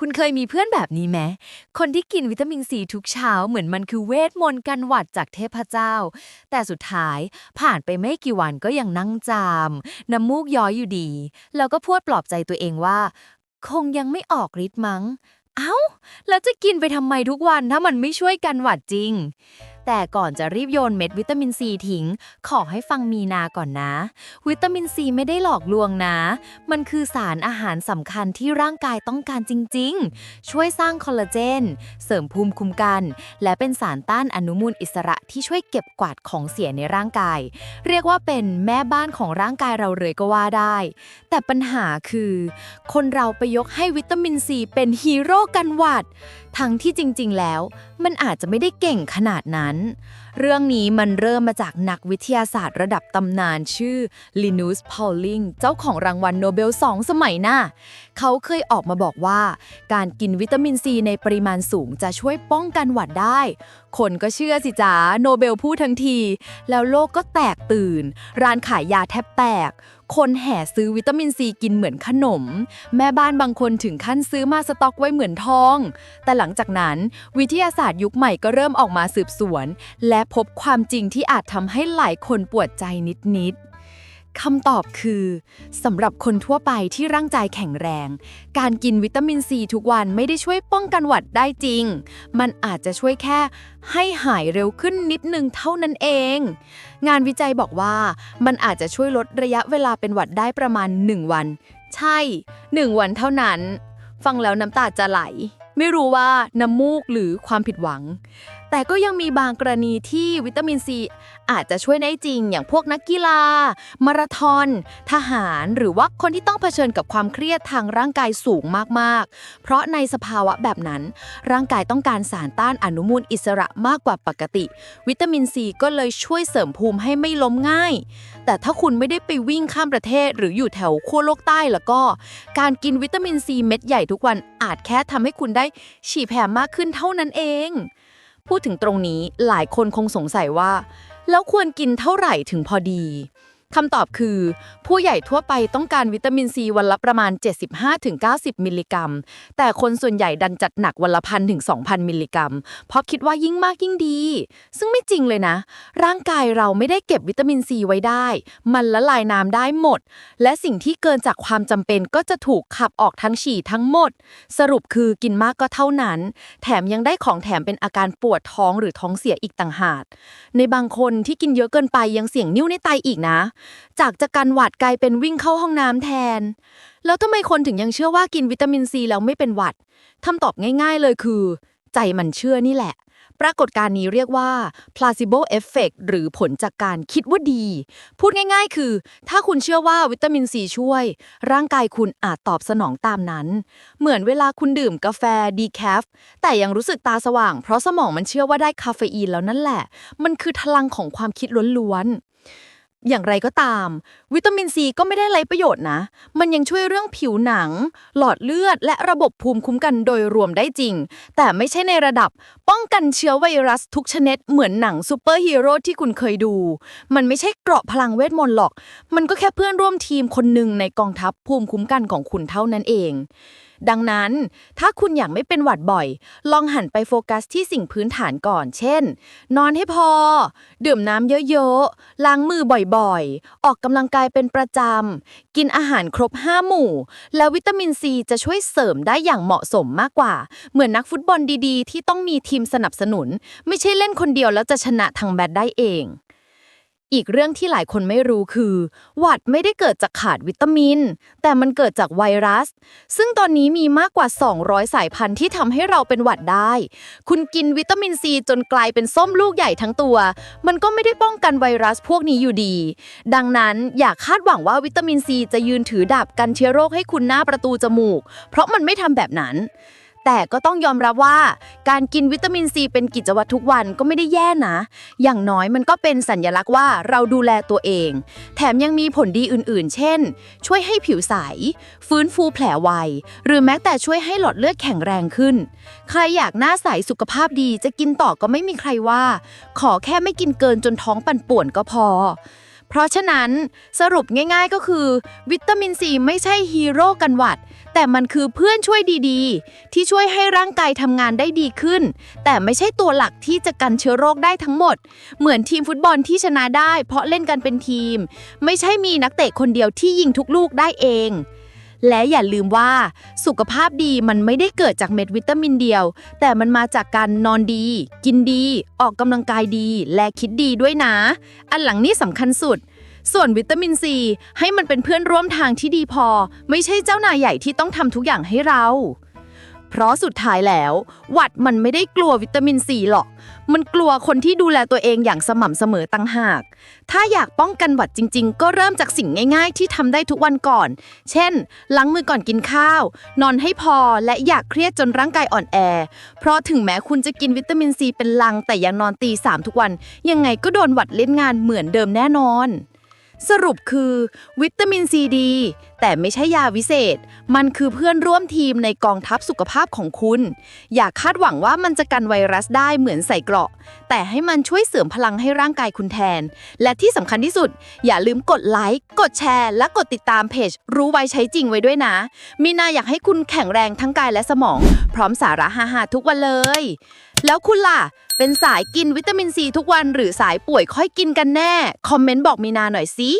คุณเคยมีเพื่อนแบบนี้ไหม คนที่กินวิตามินซีทุกเช้าเหมือนมันคือเวทมนต์กันหวัดจากเทพเจ้า แต่สุดท้ายผ่านไปไม่กี่วันก็ยังนั่งจาม น้ำมูกย้อยอยู่ดี แล้วก็พูดปลอบใจตัวเองว่า คงยังไม่ออกฤทธิ์มั้ง เอ้า แล้วจะกินไปทำไมทุกวันถ้ามันไม่ช่วยกันหวัดจริง แต่ก่อนจะรีบโยนเม็ดวิตามินซีทิ้ง ขอให้ฟังมีนาก่อนนะ วิตามินซีไม่ได้หลอกลวงนะ มันคือสารอาหารสำคัญที่ร่างกายต้องการจริง ๆ ช่วยสร้างคอลลาเจน เสริมภูมิคุ้มกัน และเป็นสารต้านอนุมูลอิสระที่ช่วยเก็บกวาดของเสียในร่างกาย เรียกว่าเป็นแม่บ้านของร่างกายเราเลยก็ว่าได้ แต่ปัญหาคือ คนเราไปยกให้วิตามินซีเป็นฮีโร่กันหวัด ทั้งที่จริงๆ แล้ว มันอาจจะไม่ได้เก่งขนาดนั้น เรื่องนี้มันเริ่มมาจากนักวิทยาศาสตร์ระดับตำนานชื่อลินูสพอลลิงเจ้าของรางวัลโนเบลสองสมัยหน้า เขาเคยออกมาบอกว่า การกินวิตามินซีในปริมาณสูงจะช่วยป้องกันหวัดได้ คนก็เชื่อสิจ้าโนเบลพูดทั้งที แล้วโลกก็แตกตื่น ร้านขายยาแทบแตก คนแห่ซื้อวิตามินซีกินเหมือนขนม แม่บ้านบางคนถึงขั้นซื้อมาสต็อกไว้เหมือนทอง แต่หลังจากนั้นวิทยาศาสตร์ยุคใหม่ก็เริ่มออกมาสืบสวน และพบความจริงที่อาจทำให้หลายคนปวดใจนิดๆ คำตอบคือสำหรับคนทั่วไปที่ร่างกายแข็งแรง การกินวิตามินซีทุกวันไม่ได้ช่วยป้องกันหวัดได้จริง มันอาจจะช่วยแค่ให้หายเร็วขึ้นนิดนึงเท่านั้นเอง งานวิจัยบอกว่ามันอาจจะช่วยลดระยะเวลาเป็นหวัดได้ประมาณ 1 วัน ใช่ 1 วันเท่านั้น ฟังแล้วน้ำตาจะไหล ไม่รู้ว่าน้ำมูกหรือความผิดหวังแต่ก็ยังมีบางกรณีที่วิตามินซีอาจจะช่วยได้จริง อย่างพวกนักกีฬา มาราธอน ทหาร หรือว่าคนที่ต้องเผชิญกับความเครียดทางร่างกายสูงมากๆ เพราะในสภาวะแบบนั้น ร่างกายต้องการสารต้านอนุมูลอิสระมากกว่าปกติ วิตามินซีก็เลยช่วยเสริมภูมิให้ไม่ล้มง่าย แต่ถ้าคุณไม่ได้ไปวิ่งข้ามประเทศ หรืออยู่แถวขั้วโลกใต้แล้วก็ การกินวิตามินซีเม็ดใหญ่ทุกวันอาจแค่ทำให้คุณได้ฉี่แผ่มากขึ้นเท่านั้นเอง พูดถึงตรงนี้หลายคนคงสงสัยว่า แล้วควรกินเท่าไหร่ถึงพอดี คำตอบคือ ผู้ใหญ่ทั่วไปต้องการวิตามินซีวันละประมาณ 75-90 มิลลิกรัม แต่คนส่วนใหญ่ดันจัดหนักวันละพันถึง2,000 มิลลิกรัม เพราะคิดว่ายิ่งมากยิ่งดี ซึ่งไม่จริงเลยนะ ร่างกายเราไม่ได้เก็บวิตามินซีไว้ได้ มันละลายน้ำได้หมด และสิ่งที่เกินจากความจำเป็นก็จะถูกขับออกทั้งฉี่ทั้งหมด สรุปคือกินมากก็เท่านั้น แถมยังได้ของแถมเป็นอาการปวดท้องหรือท้องเสียอีกต่างหากในบางคนที่กินเยอะเกินไปยังเสี่ยงนิ่วในไตอีกนะจากจะกันหวัดกลายเป็นวิ่งเข้าห้องน้ำแทน แล้วทำไมคนถึงยังเชื่อว่ากินวิตามินซีแล้วไม่เป็นหวัดคำตอบง่าย ๆ เลยคือ ใจมันเชื่อนี่แหละ ปรากฏการณ์นี้เรียกว่า placebo effect หรือผลจากการคิดว่าดี พูดง่ายๆ คือ ถ้าคุณเชื่อว่าวิตามินซีช่วย ร่างกายคุณอาจตอบสนองตามนั้น เหมือนเวลาคุณดื่มกาแฟดีแคฟแต่ยังรู้สึกตาสว่าง เพราะสมองมันเชื่อว่าได้คาเฟอีนแล้วนั่นแหละ มันคือพลังของความคิดล้วน อย่างไรก็ตาม วิตามินซีก็ไม่ได้ไรประโยชน์นะ มันยังช่วยเรื่องผิวหนัง หลอดเลือด และระบบภูมิคุ้มกันโดยรวมได้จริง แต่ไม่ใช่ในระดับ ป้องกันเชื้อไวรัสทุกชนิดเหมือนหนังซูเปอร์ฮีโร่ที่คุณเคยดู มันไม่ใช่เกราะพลังเวทมนต์หรอก มันก็แค่เพื่อนร่วมทีมคนหนึ่งในกองทัพภูมิคุ้มกันของคุณเท่านั้นเองดังนั้น ถ้าคุณอยากไม่เป็นหวัดบ่อย ลองหันไปโฟกัสที่สิ่งพื้นฐานก่อน เช่น นอนให้พอ ดื่มน้ำเยอะๆ ล้างมือบ่อยๆ ออกกำลังกายเป็นประจำ กินอาหารครบ 5 หมู่ แล้ววิตามินซีจะช่วยเสริมได้อย่างเหมาะสมมากกว่า เหมือนนักฟุตบอลดีๆ ที่ต้องมีทีมสนับสนุน ไม่ใช่เล่นคนเดียวแล้วจะชนะทางแบดได้เอง อีกเรื่องที่หลายคนไม่รู้คือ หวัดไม่ได้เกิดจากขาดวิตามิน แต่มันเกิดจากไวรัส ซึ่งตอนนี้มีมากกว่า 200 สายพันธุ์ที่ทำให้เราเป็นหวัดได้ คุณกินวิตามินซีจนกลายเป็นส้มลูกใหญ่ทั้งตัว มันก็ไม่ได้ป้องกันไวรัสพวกนี้อยู่ดี ดังนั้นอย่าคาดหวังว่าวิตามินซีจะยืนถือดาบกันเชื้อโรคให้คุณหน้าประตูจมูก เพราะมันไม่ทำแบบนั้น แต่ก็ต้องยอมรับว่า การกินวิตามินซีเป็นกิจวัตรทุกวันก็ไม่ได้แย่นะ อย่างน้อยมันก็เป็นสัญลักษณ์ว่าเราดูแลตัวเอง แถมยังมีผลดีอื่นๆ เช่น ช่วยให้ผิวใส ฟื้นฟูแผลไว หรือแม้แต่ช่วยให้หลอดเลือดแข็งแรงขึ้น ใครอยากหน้าใสสุขภาพดีจะกินต่อก็ไม่มีใครว่า ขอแค่ไม่กินเกินจนท้องปั่นป่วนก็พอ เพราะฉะนั้นสรุปง่ายๆก็คือ วิตามินซีไม่ใช่ฮีโร่กันหวัด แต่มันคือเพื่อนช่วยดีๆ ที่ช่วยให้ร่างกายทำงานได้ดีขึ้น แต่ไม่ใช่ตัวหลักที่จะกันเชื้อโรคได้ทั้งหมด เหมือนทีมฟุตบอลที่ชนะได้ เพราะเล่นกันเป็นทีม ไม่ใช่มีนักเตะคนเดียวที่ยิงทุกลูกได้เอง และอย่าลืมว่า สุขภาพดีมันไม่ได้เกิดจากเม็ดวิตามินเดียว แต่มันมาจากการนอนดี กินดี ออกกำลังกายดี และคิดดีด้วยนะ อันหลังนี้สำคัญสุด ส่วนวิตามินซีให้มันเป็นเพื่อนร่วมทางที่ดีพอ ไม่ใช่เจ้านายใหญ่ที่ต้องทำทุกอย่างให้เรา เพราะสุดท้ายแล้ว หวัดมันไม่ได้กลัววิตามินซีหรอก มันกลัวคนที่ดูแลตัวเองอย่างสม่ำเสมอต่างหาก ถ้าอยากป้องกันหวัดจริง ๆ ก็เริ่มจากสิ่งง่ายๆ ที่ทำได้ทุกวันก่อน เช่น ล้างมือก่อนกินข้าว นอนให้พอและอยากเครียดจนร่างกายอ่อนแอ เพราะถึงแม้คุณจะกินวิตามินซีเป็นลัง แต่ยังนอนตีสามทุกวัน ยังไงก็โดนหวัดเล่นงานเหมือนเดิมแน่นอน สรุปคือ วิตามินซีดี แต่ไม่ใช่ยาวิเศษ มันคือเพื่อนร่วมทีมในกองทัพสุขภาพของคุณ อย่าคาดหวังว่ามันจะกันไวรัสได้เหมือนใส่เกราะ แต่ให้มันช่วยเสริมพลังให้ร่างกายคุณแทน และที่สำคัญที่สุด อย่าลืมกดไลค์กดแชร์ และกดติดตามเพจ รู้ไว้ใช้จริงไว้ด้วยนะ มีนาอยากให้คุณแข็งแรงทั้งกายและสมอง พร้อมสาระฮาๆทุกวันเลย แล้วคุณล่ะ เป็นสายกินวิตามินซีทุกวันหรือสายป่วยค่อยกินกันแน่ คอมเมนต์บอกมีนาหน่อยสิ